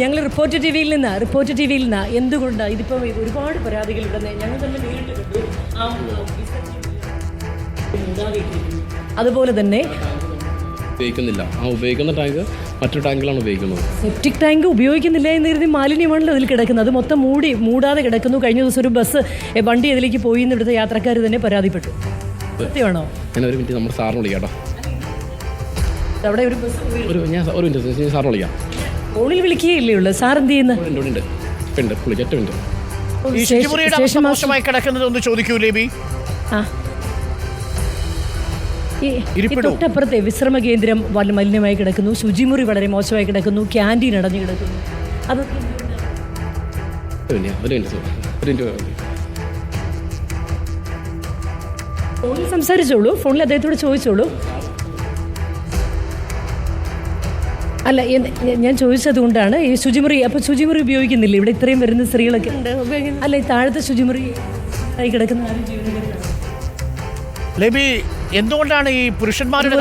ഞങ്ങൾ report T വിയിൽ നിന്ന് റിപ്പോർട്ട് ടി വിയിൽ നിന്ന് എന്തുകൊണ്ടാണ് ഇതിപ്പോൾ ഒരുപാട് പരാതികൾ ഇവിടെ ഞങ്ങൾ തന്നെ നേരിട്ട് കണ്ടു. അതുപോലെ തന്നെ ഉപയോഗിക്കുന്നില്ല. ആ ഉപയോഗിക്കുന്ന ടാങ്ക് മറ്റു ടാങ്കിലാണ് ഉപയോഗിക്കുന്നത്. സെപ്റ്റിക് ടാങ്ക് ഉപയോഗിക്കുന്നില്ല എന്ന് കരുതി മാലിന്യമാണല്ലോ അതിൽ കിടക്കുന്നത്. അത് മൊത്തം മൂടി മൂടാതെ കിടക്കുന്നു. കഴിഞ്ഞ ദിവസം ഒരു ബസ് വണ്ടി അതിലേക്ക് പോയി എന്ന് ഇവിടുത്തെ യാത്രക്കാർ തന്നെ പരാതിപ്പെട്ടു. സത്യമാണോ? ഞാൻ ഒരു മിനിറ്റ് നമ്മുടെ സാറിന് വിളിക്കാം കേട്ടോ. അവിടെ ഒരു ബസ് ഒരു ഞാൻ ഒരു മിനിറ്റ് സാറിന് വിളിക്കാം. ഫോണിൽ വിളിക്കുകയില്ലേ ഉള്ളൂ? സാർ എന്ത് ചെയ്യുന്നു? ഉണ്ട് ഉണ്ട് ഉണ്ട് ഉണ്ട്. വിളിക്കാം ഒറ്റ മിനിറ്റ് ഈ ശുചിമുറിയുടെ അവസ്ഥ മോശമായി കിടക്കുന്നത് ഒന്ന് ചോദിക്കൂ ലേബി. ആ. ഈ തൊട്ടപ്പുറത്തെ വിശ്രമ കേന്ദ്രം വളരെ മലിനമായി കിടക്കുന്നു. ശുചിമുറി വളരെ മോശമായി കിടക്കുന്നു. ക്യാന്റീൻ അടഞ്ഞു കിടക്കുന്നു. ഫോണിൽ സംസാരിച്ചോളൂ. ഫോണിൽ അദ്ദേഹത്തോട് ചോദിച്ചോളൂ. അല്ല ഞാൻ- ചോദിച്ചത് കൊണ്ടാണ് ഈ ശുചിമുറി അപ്പോൾ ശുചിമുറി ഉപയോഗിക്കുന്നില്ല? ഇവിടെ ഇത്രയും വരുന്ന സ്ത്രീകളൊക്കെ. അല്ല ഈ താഴത്തെ ശുചിമുറി ആയി കിടക്കുന്ന ലബി എന്തുകൊണ്ടാണ് ഈ പുരുഷന്മാരുടെ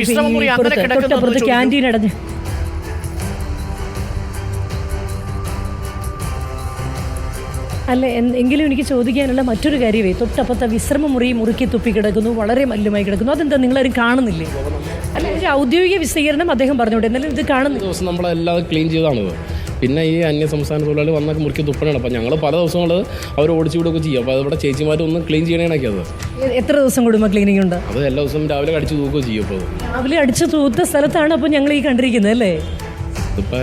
വിശ്രമമുറി തൊട്ടപ്പുറത്ത്. ക്യാന്റീൻ അടഞ്ഞ്. അല്ല എങ്കിലും എനിക്ക് ചോദിക്കാനുള്ള മറ്റൊരു കാര്യമേ തൊട്ടപ്പുറത്തെ വിശ്രമ മുറി മുറുക്കി തുപ്പി കിടക്കുന്നു വളരെ മല്യമായി കിടക്കുന്നു. അതെന്താ നിങ്ങളാരും കാണുന്നില്ലേ? അല്ല ഒരു ഔദ്യോഗിക വിശദീകരണം അദ്ദേഹം പറഞ്ഞോട്ടെ എന്നാലും ഇത് കാണുന്ന. ദിവസം നമ്മളെല്ലാം ക്ലീൻ ചെയ്താണ് പിന്നെ ഈ അന്യ സംസ്ഥാന തൊഴിലാളി വന്നൊക്കെ മുറിക്ക് തുപ്പണാണ്. അപ്പം ഞങ്ങൾ പല ദിവസങ്ങൾ അവർ ഓടിച്ചു വിടുകയൊക്കെ ചെയ്യും. അപ്പോൾ അവിടെ ചേച്ചിമാർ ഒന്ന് ക്ലീൻ ചെയ്യണേണൊക്കെ അത്. എത്ര ദിവസം കൂടുമ്പോൾ ക്ലീനിങ് ഉണ്ട്? അത് എല്ലാ ദിവസവും രാവിലെ അടിച്ച് തൂക്കുകയോ ചെയ്യും അപ്പോൾ രാവിലെ അടിച്ച് തൂത്ത സ്ഥലത്താണ് അപ്പോൾ ഞങ്ങൾ ഈ കണ്ടിരിക്കുന്നത് അല്ലേ? ഇപ്പം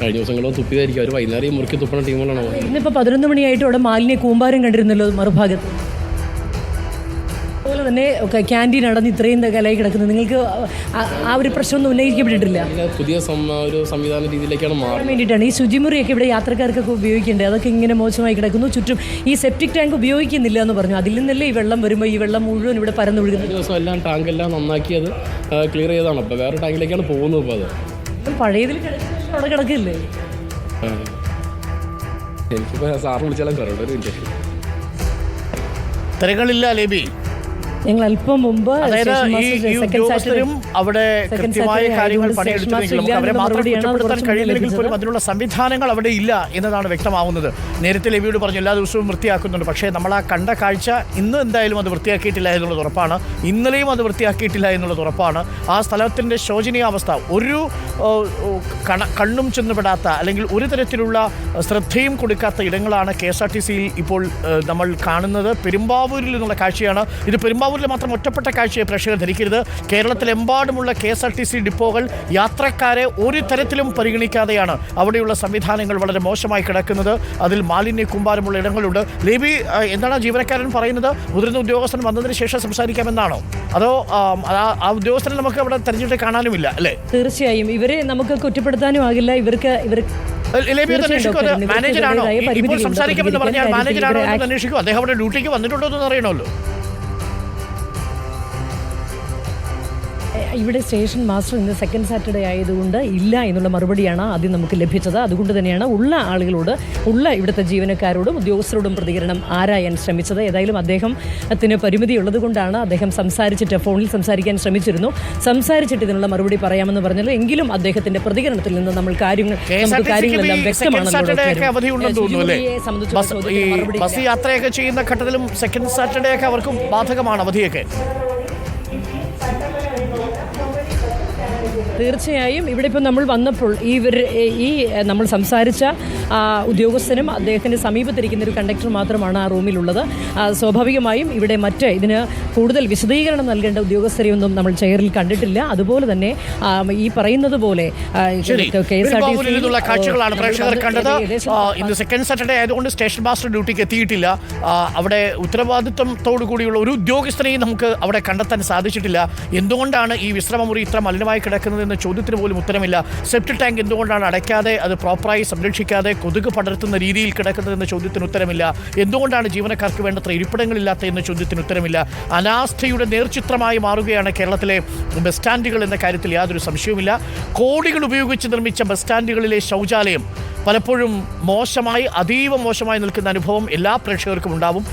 കഴിഞ്ഞ ദിവസങ്ങളോ തുപ്പിയതായിരിക്കും. അവർ വൈകുന്നേരം ഈ മുറിക്ക് തുപ്പണ ടീമുകളാണ് ഇന്നിപ്പോൾ പതിനൊന്ന് മണിയായിട്ട് അവിടെ മാലിന്യ കൂമ്പാരം കണ്ടിരുന്നല്ലോ മറുഭാഗത്ത്. അതുപോലെ തന്നെ ക്യാന്റീൻ അടഞ്ഞ് ഇത്രയും കലായി കിടക്കുന്നത്. നിങ്ങൾക്ക് ആ- ഒരു പ്രശ്നമൊന്നും ഉന്നയിക്കപ്പെട്ടിട്ടില്ല? പുതിയ ഒരു സംവിധാന രീതിയിലേക്കാണ് മാറാൻ വേണ്ടിയിട്ടാണ് ഈ ശുചിമുറിയൊക്കെ ഇവിടെ യാത്രക്കാർക്കൊക്കെ ഉപയോഗിക്കേണ്ടത്. അതൊക്കെ ഇങ്ങനെ മോശമായി കിടക്കുന്നു. ചുറ്റും ഈ സെപ്റ്റിക് ടാങ്ക് ഉപയോഗിക്കുന്നില്ല എന്ന് പറഞ്ഞു. അതിൽ നിന്നല്ലേ ഈ വെള്ളം വരുമ്പോൾ ഈ വെള്ളം മുഴുവൻ ഇവിടെ പരന്നൊഴുകുന്നത് ഒരു ദിവസം എല്ലാം ടാങ്ക് എല്ലാം നന്നാക്കി അത് ക്ലിയർ ചെയ്താണ് അപ്പോൾ വേറെ ടാങ്കിലേക്കാണ് പോകുന്നത് ഇപ്പോൾ അത്. പഴയതിൽ അവിടെ കിടക്കില്ലേ. എനിക്കിപ്പോൾ സാറിന് വിളിച്ചാലും സാറേ ഒരു മിനിറ്റ് തിരകളില്ല ലേബി. ഞങ്ങൾ അല്പം മുമ്പ് അവിടെ കൃത്യമായ കാര്യങ്ങൾ അവരെ മാത്രം കുറ്റപ്പെടുത്താൻ പോലും അതിനുള്ള സംവിധാനങ്ങൾ അവിടെ ഇല്ല എന്നതാണ് വ്യക്തമാവുന്നത്. നേരത്തെ ലബിയോട് പറഞ്ഞു എല്ലാ ദിവസവും വൃത്തിയാക്കുന്നുണ്ട്. പക്ഷേ നമ്മൾ ആ കണ്ട കാഴ്ച ഇന്ന് എന്തായാലും അത് വൃത്തിയാക്കിയിട്ടില്ല എന്നുള്ളത് ഉറപ്പാണ്. ഇന്നലെയും അത് വൃത്തിയാക്കിയിട്ടില്ല എന്നുള്ളത് ഉറപ്പാണ്. ആ സ്ഥലത്തിന്റെ ശോചനീയാവസ്ഥ ഒരു കണ്ണും ചെന്നുപെടാത്ത അല്ലെങ്കിൽ ഒരു തരത്തിലുള്ള ശ്രദ്ധയും കൊടുക്കാത്ത ഇടങ്ങളാണ് കെ എസ് ആർ ടി സിയിൽ ഇപ്പോൾ നമ്മൾ കാണുന്നത്. പെരുമ്പാവൂരിൽ നിന്നുള്ള കാഴ്ചയാണ്. ഇത് പെരുമ്പാവൂരിൽ മാത്രം ഒറ്റപ്പെട്ട കാഴ്ചയെ പ്രേക്ഷകർ ധരിക്കരുത്. കേരളത്തിലെമ്പാടുമുള്ള K S R T C ഡിപ്പോകൾ യാത്രക്കാരെ ഒരു തരത്തിലും പരിഗണിക്കാതെയാണ് അവിടെയുള്ള സംവിധാനങ്ങൾ വളരെ മോശമായി കിടക്കുന്നത്. അതിൽ മാലിന്യ കുമ്പാരമുള്ള ഇടങ്ങളുണ്ട്. ലേബി എന്താണ് ജീവനക്കാരൻ പറയുന്നത്? മുതിർന്ന ഉദ്യോഗസ്ഥൻ വന്നതിന് ശേഷം സംസാരിക്കാമെന്നാണോ? അതോ ആ, ഉദ്യോഗസ്ഥനെ നമുക്ക് അവിടെ തെരഞ്ഞെടുത്ത് കാണാനുമില്ല അല്ലേ? തീർച്ചയായും. ഇവരെ നമുക്ക് കുറ്റപ്പെടുത്താനും ആകില്ല. ഇവർക്ക് ഇവർ മാനേജറാണോ ഇപ്പോൾ സംസാരിക്കാമെന്ന് പറഞ്ഞാൽ മാനേജർ മാനേജറാണോ എന്ന് അന്വേഷിക്കും. അദ്ദേഹം അവിടെ ഡ്യൂട്ടിക്ക് വന്നിട്ടുണ്ടോ എന്ന് അറിയണമല്ലോ ഇവിടെ സ്റ്റേഷൻ മാസ്റ്റർ ഇന്ന് സെക്കൻഡ് സാറ്റർഡേ ആയതുകൊണ്ട് ഇല്ല എന്നുള്ള മറുപടിയാണ് ആദ്യം നമുക്ക് ലഭിച്ചത്. അതുകൊണ്ട് തന്നെയാണ് ഉള്ള ആളുകളോട് ഉള്ള ഇവിടുത്തെ ജീവനക്കാരോടും ഉദ്യോഗസ്ഥരോടും പ്രതികരണം ആരായാൻ ശ്രമിച്ചത്. ഏതായാലും അദ്ദേഹത്തിന് പരിമിതി ഉള്ളതുകൊണ്ടാണ് അദ്ദേഹം സംസാരിച്ചിട്ട് ഫോണിൽ സംസാരിക്കാൻ ശ്രമിച്ചിരുന്നു. സംസാരിച്ചിട്ട് ഇതിനുള്ള മറുപടി പറയാമെന്ന് പറഞ്ഞത് എങ്കിലും അദ്ദേഹത്തിന്റെ പ്രതികരണത്തിൽ നിന്ന് നമ്മൾ കാര്യങ്ങൾ നമുക്ക് കാര്യങ്ങളെല്ലാം വ്യക്തമാണ് ബസ്. യാത്രയൊക്കെ ചെയ്യുന്ന ഘട്ടത്തിലും സെക്കൻഡ് സാറ്റർഡേ ഒക്കെ അവർക്കും ബാധകമാണ് അവധിയൊക്കെ. തീർച്ചയായും ഇവിടെ ഇപ്പോൾ നമ്മൾ വന്നപ്പോൾ ഈ ഇവർ ഈ നമ്മൾ സംസാരിച്ച ഉദ്യോഗസ്ഥനും അദ്ദേഹത്തിന്റെ സമീപത്തിരിക്കുന്ന ഒരു കണ്ടക്ടർ മാത്രമാണ് ആ റൂമിലുള്ളത്. സ്വാഭാവികമായും ഇവിടെ മറ്റ് ഇതിന് കൂടുതൽ വിശദീകരണം നൽകേണ്ട ഉദ്യോഗസ്ഥരെയൊന്നും നമ്മൾ ചെയറിൽ കണ്ടിട്ടില്ല. അതുപോലെ തന്നെ ഈ പറയുന്നത് പോലെ കെ എസ് ആർ ടി കാഴ്ചകളാണ് പ്രേക്ഷകർ കണ്ടത്. ഇന്ന് സെക്കൻഡ് സാറ്റർഡേ ആയതുകൊണ്ട് സ്റ്റേഷൻ മാസ്റ്റർ ഡ്യൂട്ടിക്ക് എത്തിയിട്ടില്ല. അവിടെ ഉത്തരവാദിത്വത്തോടു കൂടിയുള്ള ഒരു ഉദ്യോഗസ്ഥനെയും നമുക്ക് അവിടെ കണ്ടെത്താൻ സാധിച്ചിട്ടില്ല. എന്തുകൊണ്ടാണ് ഈ വിശ്രമമുറി ഇത്ര മലിനമായി കിടക്കുന്നത് എന്ന ചോദ്യത്തിന് പോലും ഉത്തരമില്ല. സെപ്റ്റ് ടാങ്ക് എന്തുകൊണ്ടാണ് അടയ്ക്കാതെ അത് പ്രോപ്പറായി സംരക്ഷിക്കാതെ കൊതുക് പടർത്തുന്ന രീതിയിൽ കിടക്കുന്നത് എന്ന ചോദ്യത്തിന് ഉത്തരമില്ല. എന്തുകൊണ്ടാണ് ജീവനക്കാർക്ക് വേണ്ടത്ര ഇരിപ്പിടങ്ങളില്ലാത്ത എന്ന ചോദ്യത്തിന് ഉത്തരമില്ല. അനാസ്ഥയുടെ നേർചിത്രമായി മാറുകയാണ് കേരളത്തിലെ ബസ് സ്റ്റാൻഡുകൾ എന്ന കാര്യത്തിൽ യാതൊരു സംശയവുമില്ല. കോടികൾ ഉപയോഗിച്ച് നിർമ്മിച്ച ബസ് സ്റ്റാൻഡുകളിലെ ശൗചാലയം പലപ്പോഴും മോശമായി അതീവ മോശമായി നിൽക്കുന്ന അനുഭവം എല്ലാ പ്രേക്ഷകർക്കും ഉണ്ടാവും.